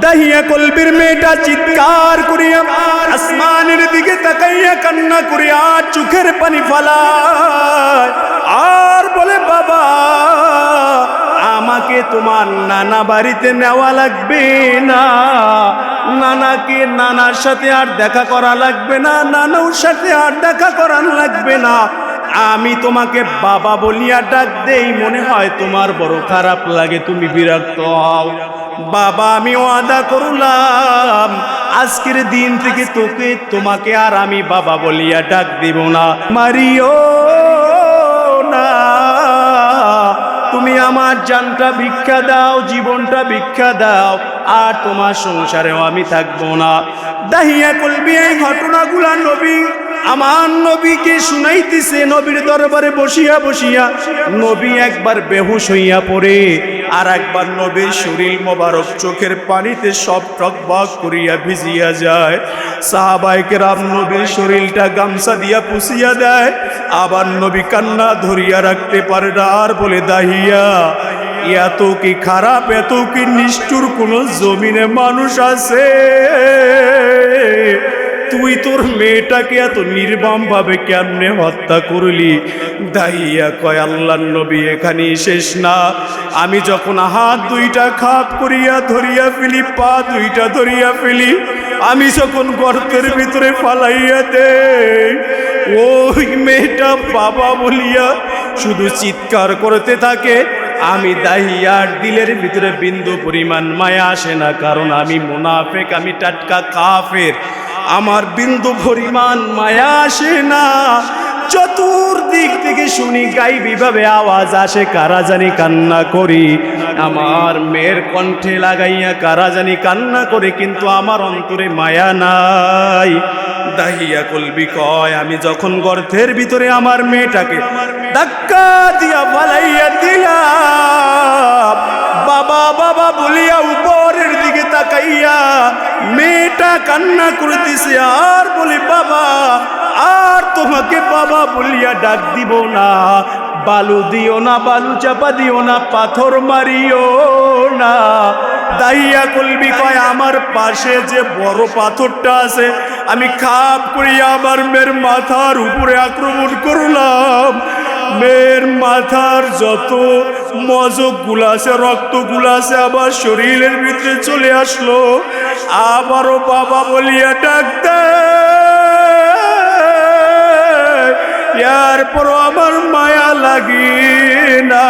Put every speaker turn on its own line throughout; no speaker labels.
দাহিয়া কলবির মেয়েটা চিৎকার করিয়া আসমানের দিকে তাকাইয়া কান্না করিয়া চোখের পানি ফালায়। আর বলে, বাবা, আমাকে তোমার নানা বাড়িতে নেওয়া লাগবে না। নানাকে নানার সাথে আর দেখা করা লাগবে না, নানুর সাথে আর দেখা করার লাগবে না। আমি তোমাকে বাবা বলিয়া ডাক দেই, মনে হয় তোমার বড় খারাপ লাগে, তুমি বিরক্ত হও। বাবা, আমি ওয়াদা করলাম, আজকের দিন থেকে তোকে, তোমাকে আর আমি বাবা বলিয়া ডাক দিব না। মারিও না। তুমি আমার জানটা ভিক্ষা দাও, জীবনটা ভিক্ষা দাও, আর তোমার সংসারেও আমি থাকব না। দাহিয়া কলবি এই ঘটনাগুলা নবী আমার নবীকে শুনাইতেছে, নবীর দরবারে বসিয়া বসিয়া নবী একবার বেহুশ হইয়া পড়ে আর একবার নবীর শরীর মোবারক চোখের পানিতে সব টক টকবক করিয়া ভিজিয়া যায়। সাহাবাইকে রাম নবীর শরীরটা গামছা দিয়া পুষিয়া দেয়, আবার নবী কান্না ধরিয়া রাখতে পারে না আর বলে, দাহিয়া, এত কি খারাপ, এত কি নিষ্ঠুর কোন জমিনে মানুষ আছে? তুই তোর মেয়েটাকে এত নির্মম ভাবে কেমনে হত্যা করলি? দাইয়া কয় আল্লাহ নবী এখানে শেষ না। আমি যখন হাত দুইটা খাপ করিয়া ধরিয়া ফেলি, পা দুইটা ধরিয়া ফেলি, আমি যখন গর্তের ভিতরে ফালাইয়া দে ওই মেয়েটা বাবা বলিয়া শুধু চিৎকার করতে থাকে। আমি দাহিয়ার দিলের ভিতরে বিন্দু পরিমাণ মায়া আসে না, কারণ আমি মুনাফেক, আমি টাটকা কাফের। আমার বিন্দু পরিমাণ মায়া আসে না। চতুর্দিক থেকে শুনি গাইবি ভাবে আওয়াজ আসে, কারা জানি কান্না করি। আমার মেয়ের কণ্ঠে লাগাইয়া কারা জানি কান্না করে, কিন্তু আমার অন্তরে মায়া নাই। দাহিয়া কলবি কয়, আমি যখন গর্তের ভিতরে আমার মেয়েটাকে ধাক্কা দিয়া পালাইয়া দিলাম, বাবা বাবা বলিয়া উপরের দিকে তাকাইয়া মেয়েটা কান্না করতেছে, আর বলি, বাবা আর তোমাকে বাবা বলিয়া ডাক দিব না। বালু দিও না, বালু চাপা দিও না, পাথর মারিও না। দাইয়া কলবি কয়, আমার পাশে যে বড় পাথরটা আছে, আমি খাপ করিয়া আমার মেয়ের মাথার উপরে আক্রমণ করলাম। মেয়ের মাথার যত মজক আছে রক্ত আছে আবার শরীরের ভিতরে চলে আসলো। আবারও বাবা বলিয়া ডাক এরপরও আমার মায়া লাগি না।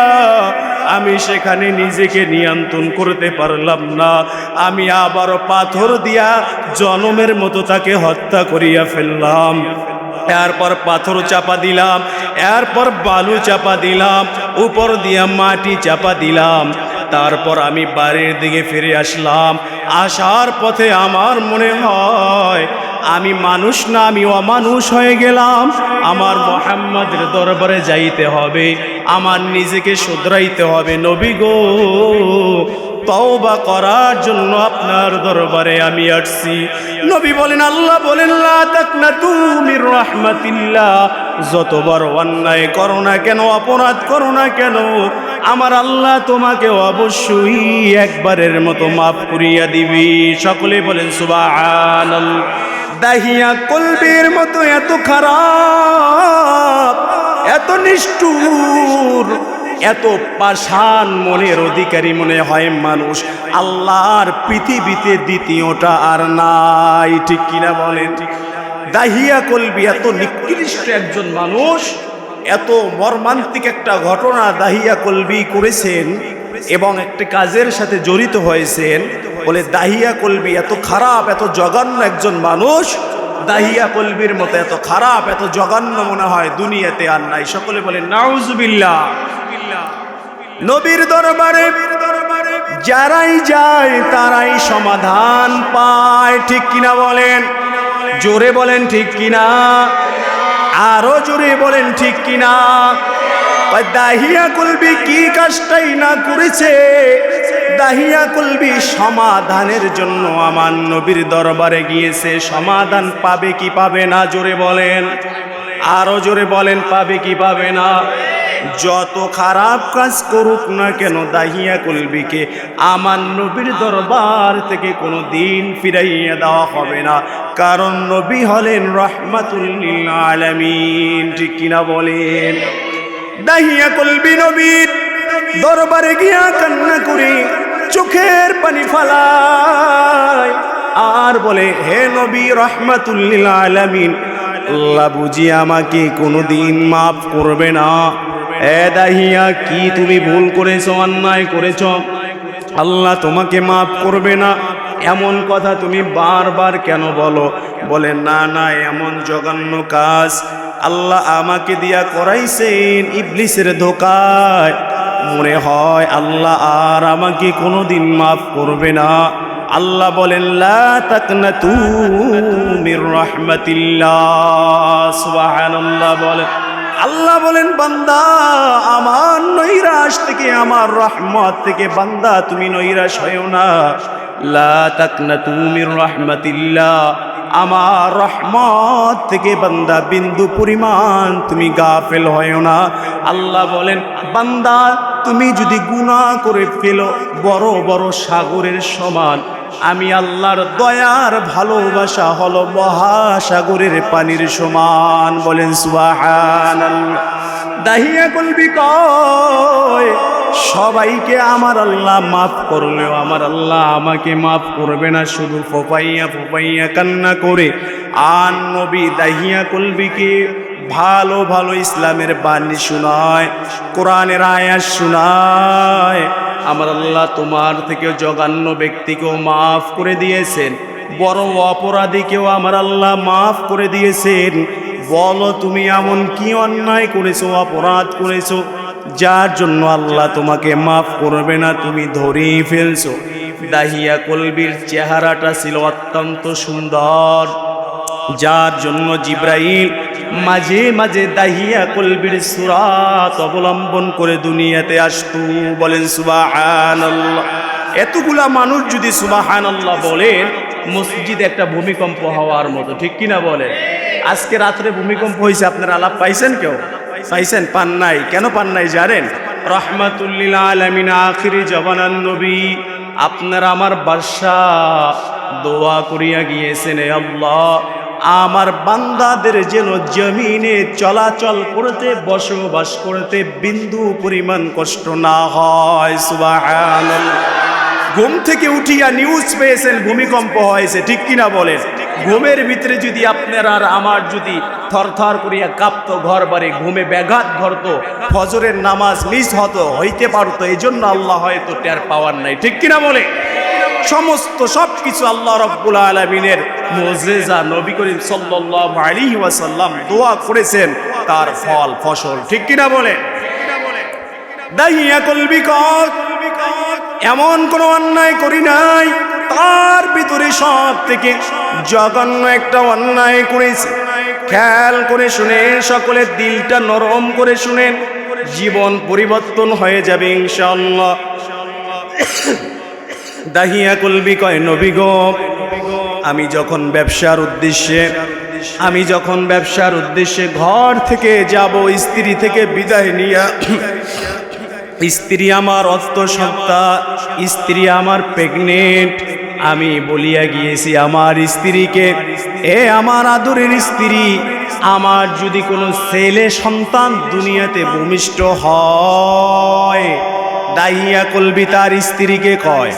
আমি সেখানে নিজেকে নিয়ন্ত্রণ করতে পারলাম না। আমি আবারও পাথর দিয়া জনমের মতো তাকে হত্যা করিয়া ফেললাম। এরপর পাথর চাপা দিলাম, এরপর বালু চাপা দিলাম, উপর দিয়া মাটি চাপা দিলাম। তারপর আমি বাড়ির দিকে ফিরে আসলাম। আসার পথে আমার মনে হয় আমি মানুষ না, আমি অমানুষ হয়ে গেলাম। আমার মোহাম্মদের দরবারে যাইতে হবে। আমার নিজেকে শুধরাইতে হবে, নবী গো। তওবা করার জন্য আপনার দরবারে আমি আসছি। নবী বলেন, আল্লাহ বলেন রহমাতিল্লাহ। যতবার অন্যায় করো না কেন, অপরাধ করো না কেন, আমার আল্লাহ তোমাকে অবশ্যই একবারের মতো মাফ করিয়া দিবি। সকলে বলেন, সুবহানাল্লাহ। দাহিয়া কলবির মতো এত খারাপ, এত নিষ্ঠুর, এত পাষাণ মনের অধিকারী মনে হয় মানুষ। আল্লাহর পৃথিবীতে দ্বিতীয়টা আর নাই, ঠিক কিনা বলেন? দাহিয়া কলবি এত নিকৃষ্ট একজন মানুষ, এত মর্মান্তিক একটা ঘটনা দাহিয়া কলবি করেছেন এবং একটা কাজের সাথে জড়িত হয়েছেন। বলে, দাহিয়া কলবি এত খারাপ, এত জঘন্য একজন মানুষ। দাহিয়া কলবির মতো এত খারাপ, এত জঘন্য মনে হয় দুনিয়াতে আর নাই। সকলে বলে, নাউজুবিল্লাহ। নবীর দরবারে যারাই যায়, তারাই সমাধান পায়। ঠিক কিনা বলেন? জোরে বলেন ঠিক কিনা? আরও জোরে বলেন ঠিক কিনা? দাহিয়া কলবি কি কাজটাই না করেছে? দাহিয়া কুলবি সমাধানের জন্য আমার নবীর দরবারে গিয়েছে। সমাধান পাবে কি পাবে না? জোরে বলেন। আরও জোরে বলেন, পাবে কি পাবে না? যত খারাপ কাজ করুক না কেন, দাহিয়া কলবিকে আমার নবীর দরবার থেকে কোনো দিন ফিরাইয়া দেওয়া হবে না। কারণ নবী হলেন রহমাতুল্লিল আলামিন। ঠিক কিনা বলেন? দাহিয়া কলবি নবীর দরবারে গিয়া কান্না করে পানি ফালায়। আর বলে, হে নবী রহমাতুল্লিল আলামিন, আল্লাহ বুঝি আমাকে কোনোদিন মাফ করবে না। এ দাহিয়া, কি তুমি ভুল করেছ, অন্যায় করেছ? আল্লাহ তোমাকে মাফ করবে না। এমন কথা তুমি বারবার কেন বলো? বলে, না না, এমন জঘন্য কাজ আল্লাহ আমাকে দিয়া করাইছেন ইবলিসের ধোকায়। মনে হয় আল্লাহ আর আমাকে কোনো দিন মাফ করবে না। আল্লাহ বলেন বলেন। আল্লাহ বলেন, বান্দা, আমার নৈরাশ থেকে, আমার রহমত থেকে বান্দা, তুমি নৈরাশ হয়েও না। রাহমাতিল্লাহ। আমার রহমত থেকে বান্দা, বিন্দু পরিমাণ তুমি গাফেল হয়েও না। আল্লাহ বলেন, বান্দা তুমি যদি গুনাহ করে ফেলো, বড় বড় সাগরের সমান। আমি আল্লাহর দয়ার ভালোবাসা হলো মহাসাগরের পানির সমান। বলেন সুবাহান দাহিয়া কলবি কয়, সবাইকে আমার আল্লাহ মাফ করলেও আমার আল্লাহ আমাকে মাফ করবে না। শুধু ফোপাইয়া ফোপাইয়া কান্না করে। আন নবী দাহিয়া কলবিকে ভালো ভালো ইসলামের বাণী শোনায়, কোরআনের আয়াস শোনায়। আমার আল্লাহ তোমার থেকে জঘন্য ব্যক্তিকেও মাফ করে দিয়েছেন বড় অপরাধীকেও আমার আল্লাহ মাফ করে দিয়েছেন। বলো তুমি এমন কি অন্যায় করেছ, অপরাধ করেছ, যার জন্য আল্লাহ তোমাকে মাফ করবে না, তুমি ধরেই ফেলছো। দাহিয়া কলবির চেহারাটা ছিল অত্যন্ত সুন্দর। যার জন্য জিব্রাইল মাঝে মাঝে দাহিয়া কলবির সুরাত অবলম্বন করে দুনিয়াতে আসতু, বলেন সুবাহান এতগুলা মানুষ যদি সুবাহান আল্লাহ বলেন মসজিদে একটা ভূমিকম্প হওয়ার মতো, ঠিক কিনা বলেন? আজকে রাত্রে ভূমিকম্প হয়েছে আপনারা আলাপ পাইছেন কেউ? পাইছেন? পান নাই। কেন পান নাই জানেন? নবী, আপনারা আমার বাদশা দোয়া করিয়া গিয়েছেন আল্লাহ। আমার বান্দাদের যেন জমিনে চলাচল করতে, বসবাস করতে বিন্দু পরিমাণ কষ্ট না হয়। সুবহানাল্লাহ। ঘুম থেকে উঠিয়া নিউজ পেয়েছেন, ভূমিকম্প হয়েছে, ঠিক কিনা বলেন? ঘুমের ভিতরে যদি আপনার আর আমার যদি থরথর করিয়া কাঁপতো ঘর বাড়ি ঘুমে ব্যাঘাত ঘরতো ফজরের নামাজ মিস হতো, হইতে পারতো এই জন্য আল্লাহ হয়তো টের পাওয়ার নাই, ঠিক কিনা বলে সমস্ত সব কিছু আল্লাহ রব্বুল আলমিনের মোজেজা নবী করিম সাল্লাহ আলী ওয়াসাল্লাম দোয়া করেছেন, তার ফল, ফসল, ঠিক কিনা বলে? এমন কোন অন্যায় করি নাই, তার ভিতরে সব থেকে জঘন্য একটা অন্যায় করেছে। খেয়াল করে শুনে সকলের দিলটা নরম করে শুনেন জীবন পরিবর্তন হয়ে যাবে ইনশাআল্লাহ। দাহিয়া কলবি কয়, নবী গো আমি যখন ব্যবসার উদ্দেশ্যে, আমি যখন ব্যবসার উদ্দেশ্যে ঘর থেকে যাব, স্ত্রী থেকে বিদায় নিয়া, স্ত্রী আমার অর্থ সত্তা, স্ত্রী আমার প্রেগনেন্ট, আমি বলিয়া গিয়েছি, আমার স্ত্রীকে, এ আমার আদরের স্ত্রী, আমার যদি কোনো ছেলে সন্তান দুনিয়াতে ভূমিষ্ঠ হয়, দাহিয়া কলবি তার স্ত্রীকে কয়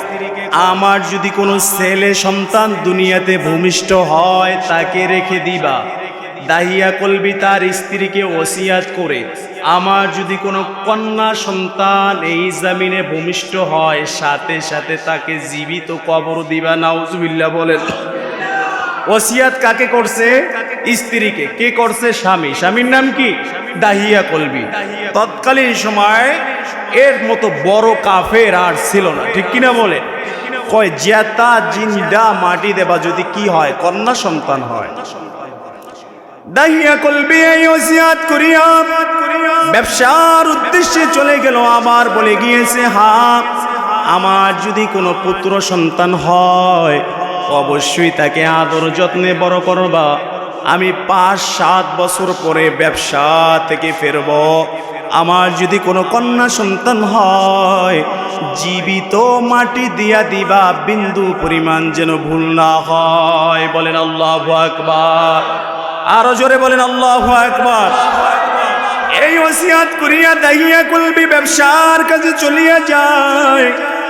আমার যদি কোনো ছেলে সন্তান দুনিয়াতে ভূমিষ্ঠ হয়, তাকে রেখে দিবা। দাহিয়া কলবি তার স্ত্রীকে ওসিয়াত করে। আমার যদি কোনো কন্যা সন্তান এই জামিনে ভূমিষ্ঠ হয়, সাথে সাথে তাকে জীবিত কবর দিবা। নাউজুবিল্লাহ বলেন। ওসিয়াত কাকে করছে? স্ত্রীকে। কে করছে? স্বামী। স্বামীর নাম কি? দাহিয়া কলবি। তৎকালীন সময় এর মতো বড় কাফের আর ছিল না। ঠিক কিনা বলে কয়, জেতা জিন্দা মাটি দেবা যদি কি হয়, কন্যা সন্তান হয়। দাহিয়া কলবি এই ওসিয়াত করিয়া ব্যবসার উদ্দেশ্যে চলে গেল। আবার বলে গিয়েছে, হা, আমার যদি কোনো পুত্র সন্তান হয়, অবশ্যই তাকে আদর যত্নে বড় করবা। আমি পাঁচ, সাত বছর পরে ব্যবসা থেকে ফেরব। আমার যদি কোনো কন্যা সন্তান হয়, জীবিত মাটি দিয়া দিবা, বিন্দু পরিমাণ যেন ভুল না হয়। বলেন আল্লাহ আকবার। আরও জোরে বলেন আল্লাহ আকবার। এই ওসিয়াত করিয়া দাহিয়া কলবি ব্যবসার কাজে চলিয়া যায়।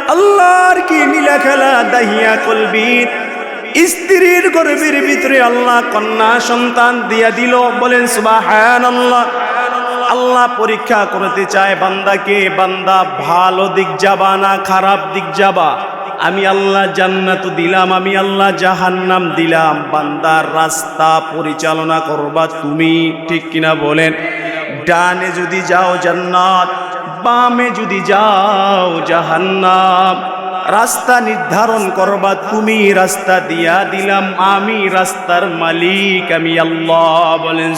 আল্লাহর কি নীলা খেলা দাহিয়া কলবি স্ত্রীর গর্বের ভিতরে আল্লাহ কন্যা সন্তান দিয়া দিল। বলেন সুবাহান আল্লাহ আল্লাহ পরীক্ষা করতে চায়, বান্দাকে, বান্দা ভালো দিক যাবা না খারাপ দিক যাবা? আমি আল্লাহ জান্নাত দিলাম, আমি আল্লাহ জাহান্নাম দিলাম। বান্দার রাস্তা পরিচালনা করবা তুমি, ঠিক কিনা বলেন? ডানে যদি যাও জান্নাত, বামে যদি যাও জাহান্নাম। রাস্তা নির্ধারণ করবা, তুমি রাস্তা দিয়া দিলাম, আমি রাস্তার মালিক, আমি আল্লাহ বলেন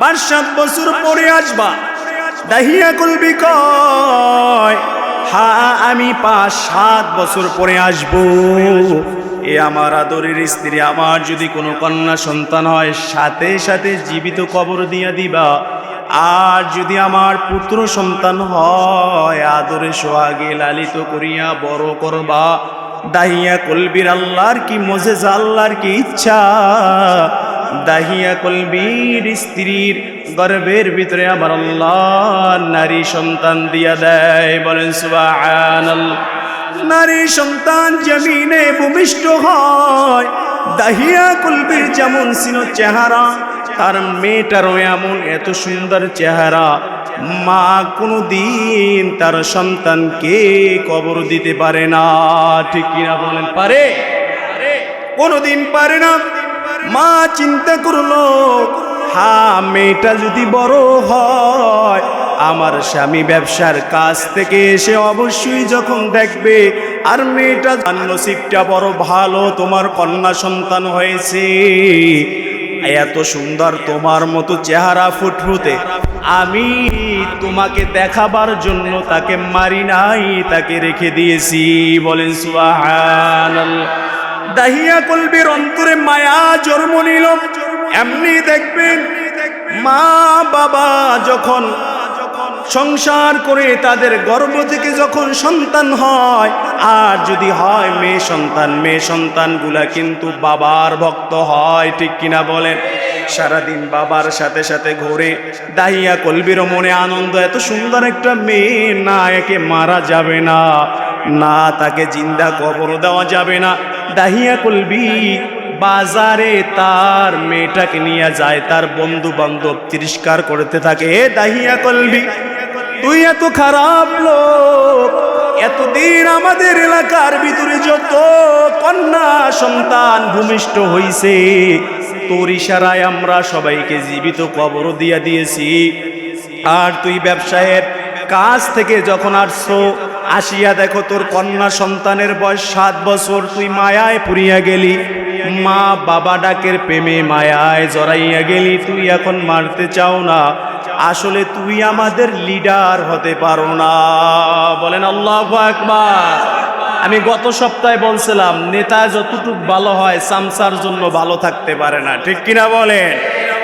পাঁচ সাত বছর পরে আসবা, দাহিয়া কলবি কয়, হা, আমি পাঁচ, সাত বছর পরে আসব। এ আমার আদরের স্ত্রী, আমার যদি কোনো কন্যা সন্তান হয়, সাথে সাথে জীবিত কবর দিয়া দিবা। আর যদি আমার পুত্র সন্তান হয়, আদরে সোহাগে লালিত করিয়া বড় করবা। দাহিয়া কলবির আল্লাহর কি মজেজ, আল্লাহর কি ইচ্ছা? দাহিয়া কলবির স্ত্রীর গর্ভের ভিতরে আমার আল্লাহ নারী সন্তান দিয়া দেয়, বলেন সুবহানাল্লাহ। নারী সন্তান জমিনে ভূমিষ্ঠ হয়, দাহিয়া কলবির যেমন ছিল চেহারা তার মেয়েটারও এমন এত সুন্দর চেহারা। মা কোনো দিন তার সন্তানকে কবর দিতে পারে না। ঠিক কিনা বলেন? পারে? কোনোদিন পারে না। মা চিন্তা করল, হা, মেয়েটা যদি বড় হয়, আমার স্বামী ব্যবসার কাজ থেকে এসে অবশ্যই যখন দেখবে, আর মেয়েটা নসিবটা বড় ভালো, তোমার কন্যা সন্তান হয়েছে। এত সুন্দর তোমার মতো চেহারা ফুটফুতে আমি তোমাকে দেখাবার জন্য তাকে মারি নাই, তাকে রেখে দিয়েছি। বলেন সুহান দাহিয়া কলবের অন্তরে মায়া জন্ম নিল। এমনি দেখবেন মা বাবা যখন সংসার করে তাদের গর্ভ থেকে যখন সন্তান হয়, আর যদি হয় মেয়ে সন্তান, মেয়ে সন্তানগুলা কিন্তু বাবার ভক্ত হয়, ঠিক কিনা বলেন? সারাদিন বাবার সাথে সাথে ঘুরে দাহিয়া কলবির মনে আনন্দ, এত সুন্দর একটা মেয়ে না, একে মারা যাবে না না তাকে জিন্দা কবর দেওয়া যাবে না। দাহিয়া কলবি বাজারে তার মেয়েটাকে নিয়ে যায়, তার বন্ধু বান্ধব তিরস্কার করতে থাকে। এ দাহিয়া কলবি তুই এত খারাপ লোক, এতদিন আমাদের এলাকার ভিতরে যত কন্যা সন্তান ভূমিষ্ঠ হইছে, তোর ইশারায় আমরা সবাইকে জীবিত কবর দিয়া দিয়েছি। আর তুই ব্যবসায়ের কাজ থেকে যখন আসছো, আসিয়া দেখো তোর কন্যা সন্তানের বয়স সাত বছর, তুই মায়ায় পুরিয়া গেলি। মা বাবা ডাকের প্রেমে মায়ায় জড়াইয়া গেলি, তুই এখন মারতে চাও না। আসলে তুই আমাদের লিডার হতে পারো না। বলেন আল্লাহ একবার আমি গত সপ্তাহে বলছিলাম, নেতা যতটুক ভালো হয়, সামসার জন্য ভালো থাকতে পারে না। ঠিক কিনা বলেন?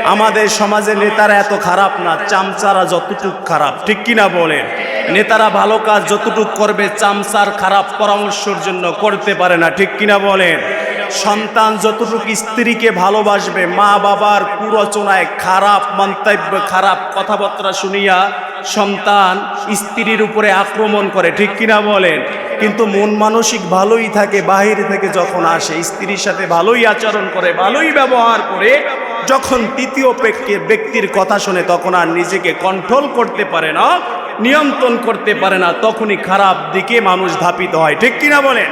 আমাদের সমাজে নেতারা এত খারাপ না, চামচারা যতটুক খারাপ। ঠিক কিনা বলেন? নেতারা ভালো কাজ যতটুক করবে, চামচার খারাপ পরামর্শের জন্য করতে পারে না। ঠিক কিনা বলেন? সন্তান যতটুকু স্ত্রীকে ভালোবাসবে, মা বাবার কুরচনায় খারাপ মন্তব্য, খারাপ কথাবার্তা শুনিয়া সন্তান স্ত্রীর উপরে আক্রমণ করে, ঠিক কিনা বলেন? কিন্তু মন মানসিক ভালোই থাকে বাহির থেকে যখন আসে, স্ত্রীর সাথে ভালোই আচরণ করে, ভালোই ব্যবহার করে, যখন তৃতীয় ব্যক্তি- ব্যক্তির কথা শুনে তখন আর নিজেকে কন্ট্রোল করতে পারে না, নিয়ন্ত্রণ করতে পারে না, তখনই খারাপ দিকে মানুষ ধাপিত হয়, ঠিক কিনা বলেন?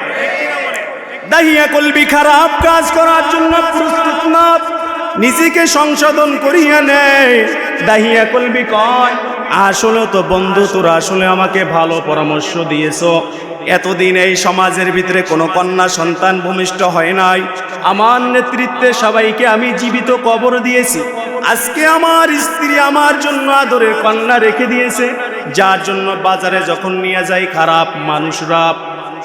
দাহিয়া কলবি খারাপ কাজ করার জন্য প্রস্তুত না। নিজেকে সংশোধন করিয়া নেয় দাহিয়া কলবি কয়, আসলে তো বন্ধু, তোরা আসলে আমাকে ভালো পরামর্শ দিয়েছ। এতদিন এই সমাজের ভিতরে কোনো কন্যা সন্তান ভূমিষ্ঠ হয় নাই। আমার নেতৃত্বে সবাইকে আমি জীবিত কবর দিয়েছি। আজকে আমার স্ত্রী আমার জন্য আদরের কন্যা রেখে দিয়েছে। যার জন্য বাজারে যখন নিয়ে যাই খারাপ মানুষরা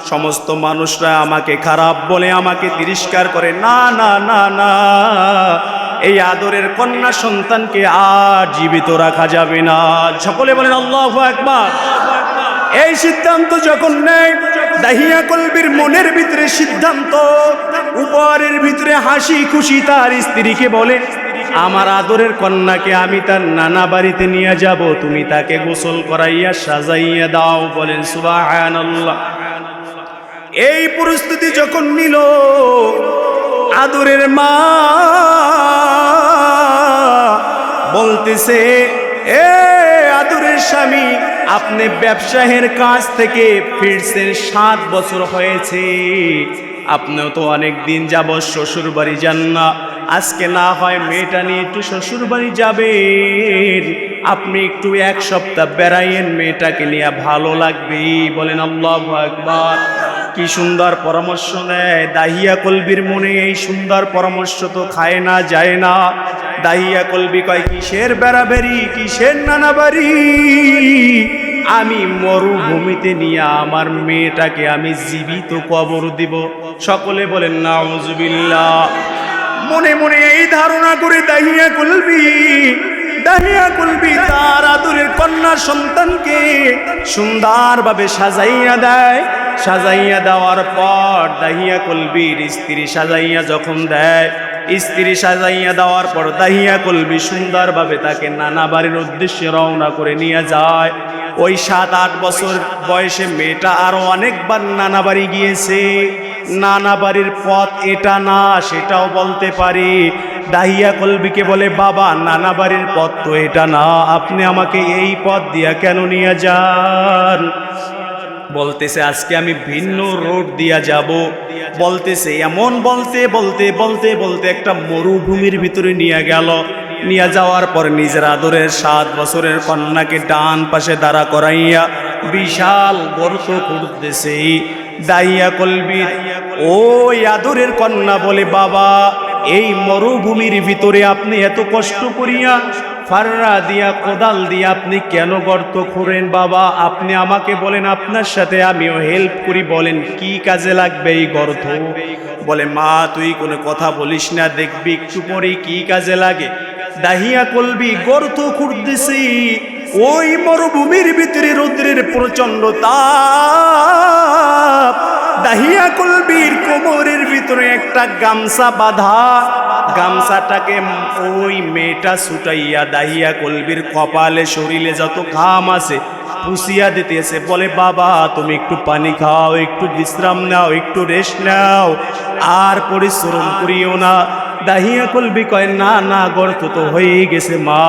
সমস্ত মানুষরা আমাকে খারাপ বলে আমাকে তিরস্কার করে, না না না না, এই আদরের কন্যা সন্তানকে আর জীবিত রাখা যাবে না। সকলে বলেন, আল্লাহ একবার এই সিদ্ধান্ত যখন নেয়, দাহিয়া কলবির মনের ভিতরে সিদ্ধান্ত, উপহারের ভিতরে হাসি খুশি তার স্ত্রীকে বলে, আমার আদরের কন্যাকে আমি তার নানা বাড়িতে নিয়ে যাব, তুমি তাকে গোসল করাইয়া সাজাইয়া দাও। বলেন, সুবহানাল্লাহ। এই পরিস্থিতি যখন নিল, আদরের মা বলতেছে, এ আদরের স্বামী, আপনি ব্যবসায়ের কাজ থেকে ফিরছেন, সাত বছর হয়েছে। আপনিও তো অনেক দিন যাব শ্বশুর বাড়ি যান না। আজকে না হয় মেয়েটা নিয়ে একটু শ্বশুর বাড়ি যাবেন। আপনি একটু এক সপ্তাহ বেড়াইয়েন, মেয়েটাকে নিয়ে ভালো লাগবে বলেন আল্লাহ একবার কি সুন্দর পরামর্শ নেয়? দাহিয়া কলবির মনে এই সুন্দর পরামর্শ তো খায় না, যায় না। দাহিয়া কলবি কয়, কিসের বেড়াবেড়ি? কিসের নানা বাড়ি আমি মরুভূমিতে নিয়ে আমার মেয়েটাকে আমি জীবিত কবর দিব। সকলে বলেন, নাউজুবিল্লাহ। মনে মনে এই ধারণা করে দাহিয়া কলবি দাহিয়া কলবি তার কন্যা সন্তানকে সুন্দরভাবে সাজাইয়া দেয়। সাজাইয়া দেওয়ার পর দাহিয়া কলবির স্ত্রী সাজাইয়া যখন দেয় সাজাইয়া দেওয়ার পর দাহিয়া কলবি সুন্দরভাবে তাকে নানা বাড়ির উদ্দেশ্যে রওনা করে নিয়ে যায়। ওই সাত আট বছর বয়সে মেয়েটা আরও অনেকবার নানা বাড়ি গিয়েছে। নানা বাড়ির পথ এটা না, সেটাও বলতে পারি। দাহিয়া কলবিকে বলে, বাবা, নানা বাড়ির পথ তো এটা না। আপনি আমাকে এই পথ দিয়া কেন নিয়ে যান? বলতেছে, আজকে আমি ভিন্ন রোড দিয়া যাব। বলতেছে, এমন বলতে বলতে বলতে বলতে একটা মরুভূমির ভিতরে নিয়ে গেল। নিয়ে যাওয়ার পর নিজের আদরের সাত বছরের কন্যাকে ডান পাশে দাঁড়া করাইয়া বিশাল গর্ত করতেছে দাইয়া কলবি, ওই আদরের কন্যা বলে, বাবা এই মরুভূমির ভিতরে আপনি এত কষ্ট করিয়া ফাররা দিয়া, কোদাল দিয়ে আপনি কেন গর্ত খোরেন বাবা? আপনি আমাকে বলেন, আপনার সাথে আমিও হেল্প করি। বলেন, কি কাজে লাগবে এই গর্ত? বলে, মা, তুই কোনো কথা বলিস না, দেখবি একটু পরেই কি কাজে লাগে। দাহিয়া কলবি, গর্ত খুঁড়তেছি, ওই মরুভূমির ভিতরে রৌদ্রের প্রচণ্ড তাপ। দাহিয়া কলবির কোমরের ভিতরে একটা গামছা বাঁধা। গামছাটাকে ওই মেয়েটা ছুটাইয়া দাহিয়া কলবির কপালে শরীরে যত ঘাম আছে পুষিয়া দিতেছে। বলে, বাবা, তুমি একটু পানি খাও, একটু বিশ্রাম নাও, একটু রেস্ট নাও, আর পরিশ্রম করিও না। দাহিয়া কলবি কয়, না না, গর্ত তো হয়েই গেছে মা।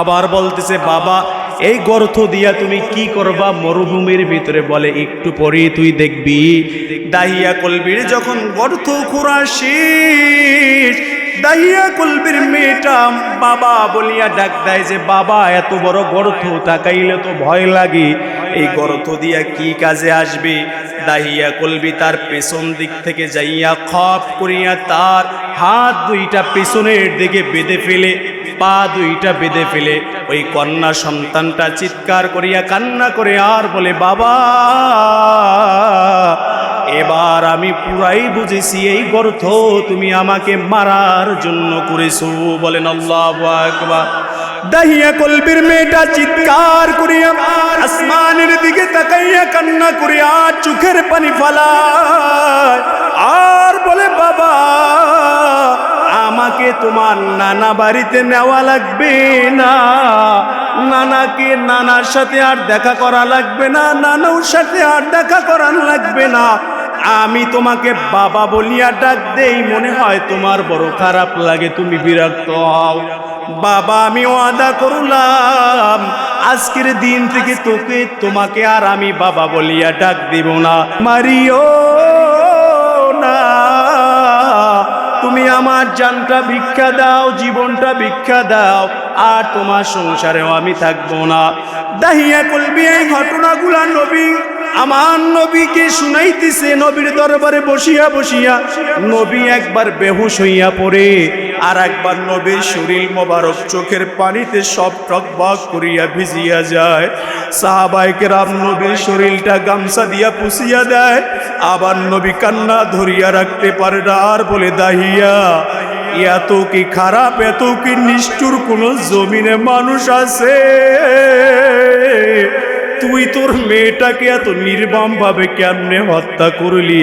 আবার বলতেছে, বাবা এই গর্ত দিয়া তুমি কি করবা? মরুভূমির ভিতরে বলে, একটু পরে তুই দেখবি। দাহিয়া কলবির যখন গর্ত খোঁড়া দাহিয়া কলবির মেয়েটা বাবা বলিয়া ডাক দেয় যে, বাবা, এত বড় গর্ত, তাকাইলে তো ভয় লাগে। এই গর্ত দিয়া কি কাজে আসবে? দাহিয়া কলবি তার পেছন দিক থেকে যাইয়া খপ করিয়া তার হাত দুইটা পেছনের দিকে বেঁধে ফেলে পা দুইটা বেঁধে ফেলে ওই কন্যা সন্তানটা চিৎকার করিয়া কান্না করে আর বলে, বাবা, এবার আমি পুরাই বুঝেছি এই গর্থ তুমি আমাকে মারার জন্য করেছ। বলেন আল্লাহ দাহিয়া কলবির মেয়েটা চিৎকার করিয়া আসমানের দিকে তাকাইয়া কান্না করিয়া চোখের পানি ফালায়। আর বলে, বাবা আমাকে তোমার নানা বাড়িতে নেওয়া লাগবে না। নানাকে নানার সাথে আর দেখা করা লাগবে না, নানুর সাথে আর দেখা করার লাগবে না। আমি তোমাকে বাবা বলিয়া ডাক দেই, মনে হয় তোমার বড় খারাপ লাগে, তুমি বিরক্ত হও। বাবা, আমি ওয়াদা করলাম, আজকের দিন থেকে তোকে, তোমাকে আর আমি বাবা বলিয়া ডাক দিব না। মারিও আমার জানটা ভিক্ষা দাও, জীবনটা ভিক্ষা দাও, আর তোমার সংসারেও আমি থাকব না। দাহিয়া কলবি এই ঘটনাগুলা নবী আমার নবীকে শুনাইতেছে, নবীর দরবারে বসিয়া বসিয়া নবী একবার বেহুশ হইয়া পড়ে আর একবার নবীর শরীর মোবারক চোখের পানিতে সব টকবক করিয়া ভিজিয়া যায়। সাহাবাইকে রাম নবীর শরীরটা গামছা দিয়া পুষিয়া দেয়, আবার নবী কান্না ধরিয়া রাখতে পারে না আর বলে, দাহিয়া, এত কি খারাপ, এত কি নিষ্ঠুর কোন জমিনে মানুষ আছে? তুই তোর মেয়েটাকে এত নির্মম ভাবে কেমনে হত্যা করলি?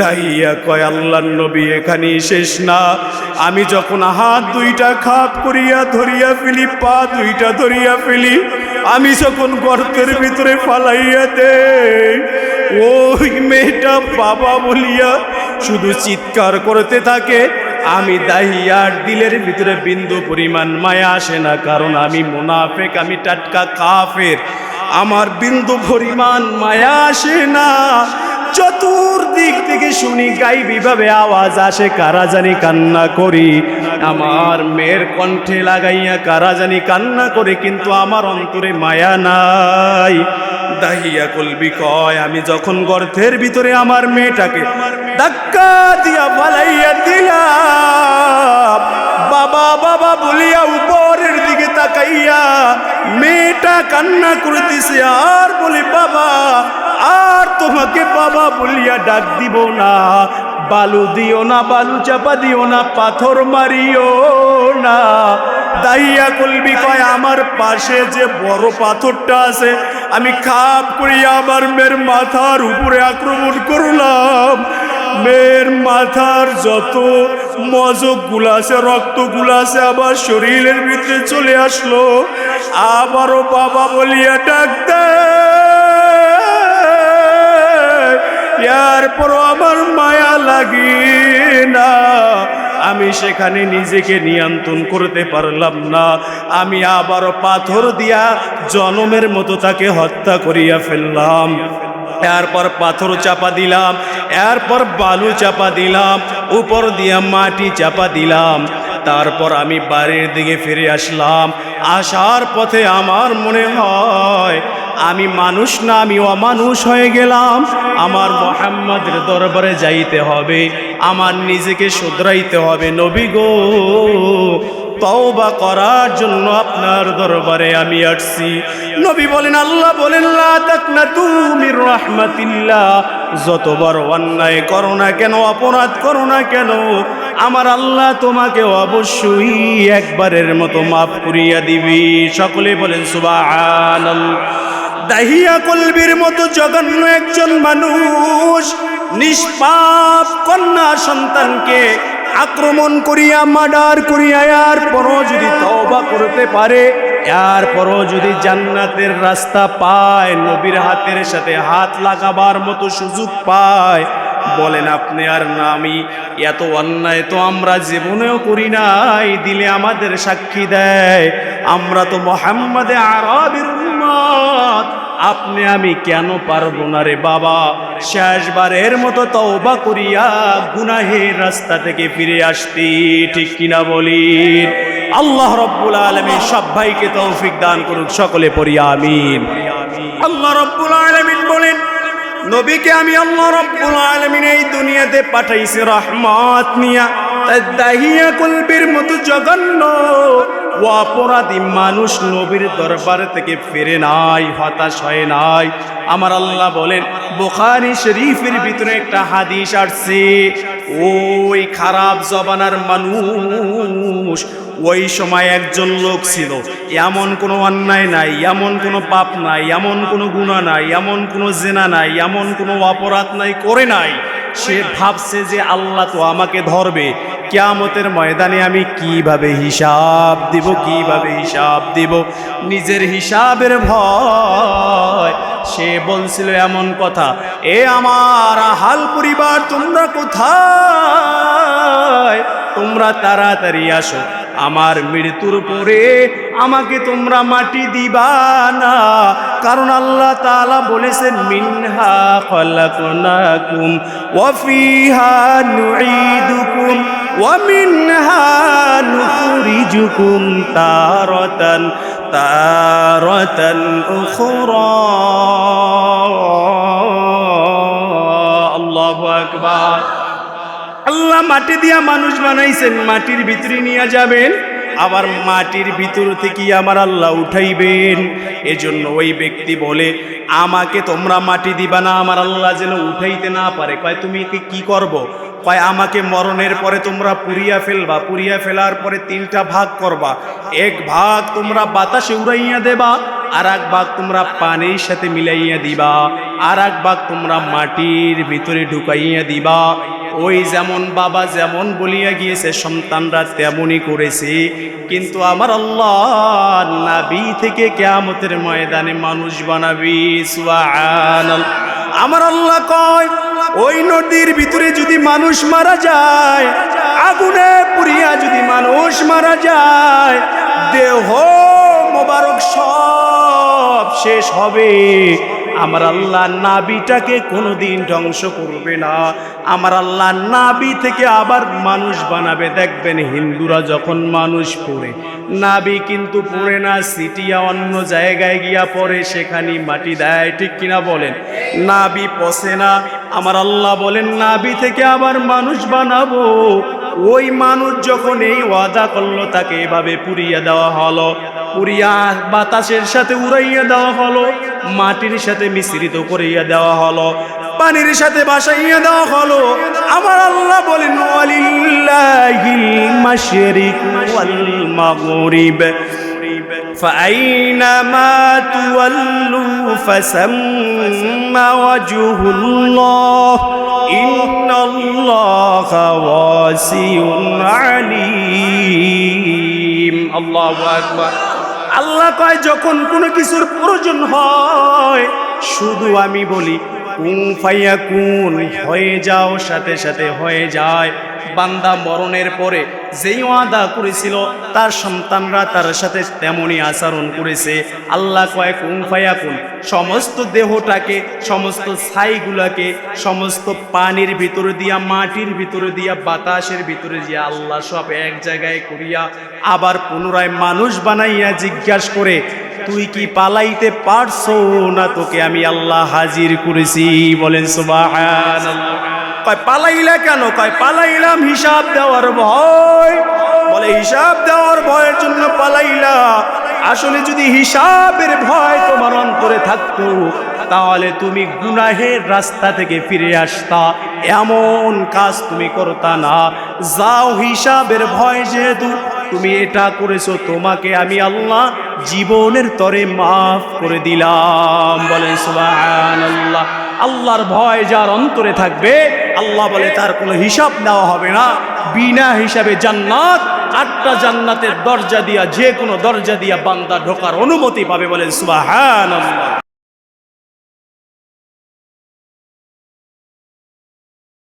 দাইয়া কয় আল্লাহ নবী এখানে শেষ না। আমি যখন হাত দুইটা খাপ করিয়া ধরিয়া ফেলি, পা দুইটা ধরিয়া ফেলি, আমি যখন গর্তের ভিতরে ফালাইয়া দে ওই মেয়েটা বাবা বলিয়া শুধু চিৎকার করতে থাকে। আমি দাহিয়ার দিলের ভিতরে বিন্দু পরিমাণ মায়া আসে না, কারণ আমি মুনাফেক, আমি টাটকা কাফের। আমার বিন্দু পরিমাণ মায়া আসে না। চতুর্দিক থেকে শুনি গাইবি ভাবে আওয়াজ আসে, কারা জানি কান্না করি। আমার মেয়ের কণ্ঠে লাগাইয়া কারা জানি কান্না করে, কিন্তু আমার অন্তরে মায়া নাই। দাহিয়া কলবি কয়, আমি যখন গর্তের ভিতরে আমার মেয়েটাকে ধাক্কা দিয়া পালাইয়া দিলাম, বাবা বাবা বলিয়া মেয়েটা কান্না করতেছে, আর বলি বাবা, আর তোমাকে বাবা বলিয়া ডাক দিব না। বালু দিও না, বালু চাপা দিও না, পাথর মারিও না। দাইয়া কলবি কয়, আমার পাশে যে বড় পাথরটা আছে, আমি খাপ করিয়া আমার মেয়ের মাথার উপরে আক্রমণ করলাম। মেয়ের মাথার যত মজকগুলা আছে রক্তগুলা আছে, আবার শরীরের ভিতরে চলে আসলো। আবারও বাবা বলিয়া ডাক এরপরও আমার মায়া লাগি না। আমি সেখানে নিজেকে নিয়ন্ত্রণ করতে পারলাম না। আমি আবারও পাথর দিয়া জনমের মতো তাকে হত্যা করিয়া ফেললাম। এরপর পাথর চাপা দিলাম, এরপর বালু চাপা দিলাম, উপর দিয়া মাটি চাপা দিলাম। তারপর আমি বাড়ির দিকে ফিরে আসলাম। আসার পথে আমার মনে হয়, আমি মানুষ না, আমি অমানুষ হয়ে গেলাম। আমার মোহাম্মদের দরবারে যাইতে হবে, আমার নিজেকে শুধরাইতে হবে। নবী গো তওবা করার জন্য আপনার দরবারে আমি আসছি। নবী বলেন, আল্লাহ বলেন, লা তাকনা তুমি রহমাতিল্লাহ। যতবার অন্যায় করো না কেন, অপরাধ করো না কেন, আমার আল্লাহ তোমাকে অবশ্যই একবারের মতো মাফ করিয়া দিবি। সকলে বলেন, সুবহানাল্লাহ। দাহিয়া কলবির মতো জঘন্য একজন মানুষ, নিষ্পাপ কন্যা সন্তানকে আক্রমণ করিয়া, মার্ডার করিয়া আর পরও যদি তওবা করতে পারে আর পরও যদি জান্নাতের রাস্তা পায়, নবীর হাতের সাথে হাত লাগাবার মতো সুযোগ পায়, বলেন আপনি আর না, আমি এত অন্যায় তো আমরা জীবনেও করি নাই, দিলে আমাদের সাক্ষী দেয়, আমরা তো মোহাম্মদে আরবির আপনি আমি কেন পারব না রে বাবা? শেষবারের মতো তওবা করিয়া গুনাহের রাস্তা থেকে ফিরে আসতি, ঠিক কিনা বলি আল্লাহ রব্বুল আলমী সব ভাইকে তৌফিক দান করুক, সকলে পড়ি আমিন। আল্লাহ রব্বুল আলমিন বলেন, নবীকে আমি আল্লাহ রব্বুল আলমিন এই দুনিয়াতে পাঠাইছি রহমত নিয়া। তাই দাহিয়া কলবির মতো জঘন্য ও অপরাধী মানুষ নবীর দরবার থেকে ফিরে নাই, হতাশ হয় নাই। আমার আল্লাহ বলেন, বোখারি শরীফের ভিতরে একটা হাদিস আসছে, ওই খারাপ জবানার মানুষ ওই সময় একজন লোক ছিল। এমন কোনো অন্যায় নাই, এমন কোনো পাপ নাই, এমন কোনো গুণা নাই, এমন কোনো জেনা নাই, এমন কোনো অপরাধ নাই, করে নাই। সে ভাবছে যে আল্লাহ তো আমাকে ধরবে। কিয়ামতের ময়দানে আমি কীভাবে হিসাব দিব, কীভাবে হিসাব দিব? নিজের হিসাবের ভয়। সে বলছিল এমন কথা, এ আমার হাল পরিবার, তোমরা কোথায়? তোমরা তাড়াতাড়ি আসো, আমার মৃত্যুর পরে আমাকে তোমরা মাটি দিবা না। কারণ আল্লাহ তাআলা বলেছেন, মিনহা খলাকনাকুম ওয়া ফিহা ওয়া মিনহা নুখরিজুকুম তারাতান তারাতান উখরা আল্লাহু মাটি দিয়া মানুষ বানাইছেন মাটির ভিতরে নিয়ে যাবেন, আবার মাটির ভিতর থেকে আমার আল্লাহ উঠাইবেন। এজন্য ওই ব্যক্তি বলে, আমাকে তোমরা মাটি দিবা না, আমার আল্লাহ যেন উঠাইতে না পারে। কয়, তুমি কি করব? কয়, আমাকে মরণের পরে তোমরা পুরিয়া ফেলবা পুরিয়া ফেলার পরে তিনটা ভাগ করবা। এক ভাগ তোমরা বাতাসে উড়াইয়া দেবা আর এক ভাগ তোমরা পানির সাথে মিলাইয়া দিবা আর এক ভাগ তোমরা মাটির ভিতরে ঢুকাইয়া দিবা। ওই যেমন বাবা যেমন বলিয়া গিয়েছে, সন্তানরা তেমনই করেছে। কিন্তু আমার আল্লাহ নাবি থেকে কেয়ামতের ময়দানে মানুষ বানাবি। আমার আল্লাহ কয় ওই নদীর ভিতরে যদি মানুষ মারা যায়, আগুনে পুরিয়া যদি মানুষ মারা যায়, দেহ মোবারক সব শেষ হবে। আমার আল্লাহ নাবিটাকে কোনোদিন ধ্বংস করবে না। আমার আল্লাহ নাবি থেকে আবার মানুষ বানাবে। দেখবেন হিন্দুরা যখন মানুষ পড়ে, নাবি কিন্তু পড়ে না, সিটিয়া অন্য জায়গায় গিয়া পড়ে সেখানে মাটি দেয়। ঠিক কিনা বলেন? নাবি পচে না। আমার আল্লাহ বলেন, নাবি থেকে আবার মানুষ বানাবো। ওই মানুষ যখন এই ওয়াদা করল, তাকে এভাবে পুড়িয়ে দেওয়া হলো। পুরিয়া বাতাসের সাথে উড়াইয়া দেওয়া হলো। মাটির সাথে মিশ্রিত করিয়া দেওয়া হলো পানির সাথে বাসাইয়া দেওয়া হলো আমার আল্লাহ বলেন ওয়ালিল্লাহিল মাশরিক ওয়াল মাগরিব فأينما تولوا فثم وجه الله إن الله واسع عليم الله أكبر আল্লাহ কয়, যখন কোনো কিছুর প্রয়োজন হয়, শুধু আমি বলি কুম ফাইয়া কুন হয়ে যাও, সাথে সাথে হয়ে যায়। বান্দা মরণের পরে যেই ওয়াদা করেছিল, তার সন্তানরা তার সাথে তেমনই আচরণ করেছে। আল্লাহ কয়েক কুং ফাইয়া কুন সমস্ত দেহটাকে, সমস্ত ছাইগুলাকে, সমস্ত পানির ভিতরে দিয়া, মাটির ভিতরে দিয়া, বাতাসের ভিতরে দিয়া আল্লাহ সব এক জায়গায় করিয়া আবার পুনরায় মানুষ বানাইয়া জিজ্ঞাসা করে, তুই কি পালাইতে পারছ না তোকে আমি আল্লাহ হাজির করেছি? বলেন সুবাহান কয়, পালাইলা কেন? কয়, পালাইলাম হিসাব দেওয়ার ভয়। বলে, হিসাব দেওয়ার ভয়ের জন্য পালাইলা। আসলে যদি হিসাবের ভয় তোমার অন্তরে থাকতো, তাহলে তুমি গুনাহের রাস্তা থেকে ফিরে আসতা। এমন কাজ তুমি করতা না। যাও হিসাবের ভয় যেহেতু, তুমি এটা করেছ, তোমাকে আমি আল্লাহ জীবনের তরে মাফ করে দিলাম। বলেন সুবহানাল্লাহ। আল্লাহর ভয় যার অন্তরে থাকবে, আল্লাহ বলে তার কোনো হিসাব নেওয়া হবে না। বিনা হিসাবে জান্নাত, আটটা জান্নাতের দরজা দিয়া, যে কোনো দরজা দিয়া বান্দা ঢোকার অনুমতি পাবে বলেন, সুবহানাল্লাহ।